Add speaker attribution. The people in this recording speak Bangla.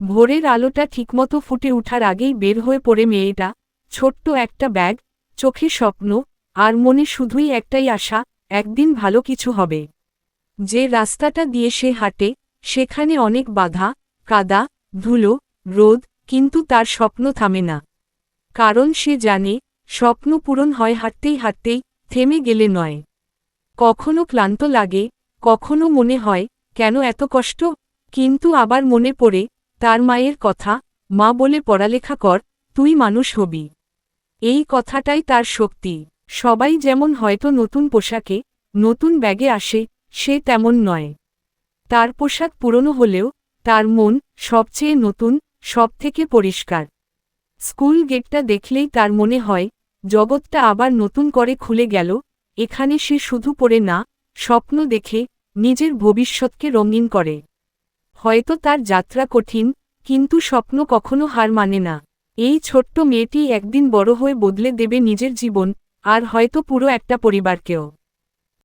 Speaker 1: ভোরের আলোটা ঠিকমতো ফুটে ওঠার আগেই বের হয়ে পড়ে মেয়েটা। ছোট্ট একটা ব্যাগ চোখে স্বপ্ন, আর মনে শুধুই একটাই আশা, একদিন ভালো কিছু হবে। যে রাস্তাটা দিয়ে সে হাঁটে, সেখানে অনেক বাধা, কাদা, ধুলো, রোদ, কিন্তু তার স্বপ্ন থামে না। কারণ সে জানে, স্বপ্ন পূরণ হয় হাঁটতেই হাঁটতেই, থেমে গেলে নয়। কখনো ক্লান্ত লাগে, কখনো মনে হয়, কেন এত কষ্ট? কিন্তু আবার মনে পড়ে তার মায়ের কথা, মা বলে পড়ালেখা কর, তুই মানুষ হবি। এই কথাটাই তার শক্তি। সবাই যেমন হয়তো নতুন পোশাকে, নতুন ব্যাগে আসে, সে তেমন নয়। তার পোশাক পুরনো হলেও, তার মন সবচেয়ে নতুন, সবথেকে পরিষ্কার। স্কুল গেটটা দেখলেই তার মনে হয়, জগৎটা আবার নতুন করে খুলে গেল, এখানে সে শুধু পড়ে না, স্বপ্ন দেখে, নিজের ভবিষ্যৎকে রঙিন করে। হয়তো তার যাত্রা কঠিন কিন্তু স্বপ্ন কখনো হার মানে না। এই ছোট্ট মেয়েটি একদিন বড় হয়ে বদলে দেবে নিজের জীবন, আর হয়তো পুরো একটা পরিবারকেও।